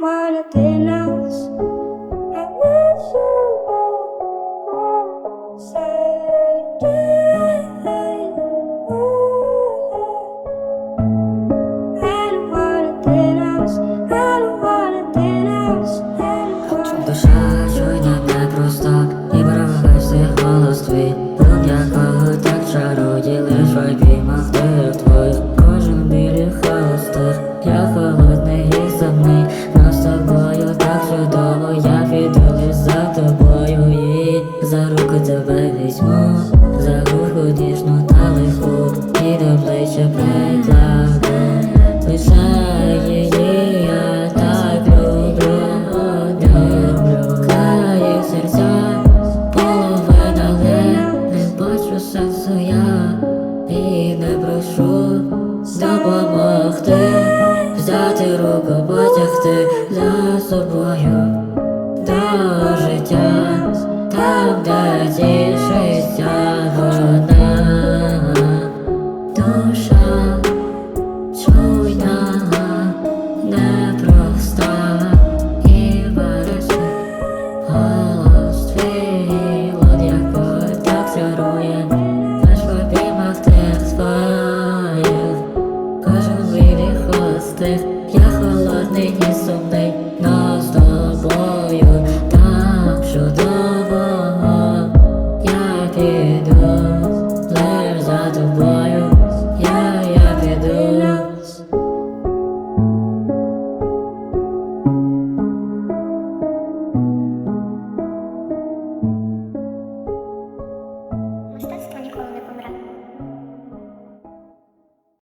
wanna dance. I wish you were say I don't wanna dance. I don't wanna dance. I don't wanna Душа чуйна непроста, візьму, за руку ніжну та легку І до плеча прикладу. Лише її я так люблю, люблю. Крає серця, половина ле Не бачу сенсу я. І не прошу допомогти Взяти руку, потягти за собою до життя, де тішиться вона. Душа чуйна, непроста і бережи голос твій, от якого так чарує, лиш в обіймах тих кожен вирі холостих, я холодний і сумний,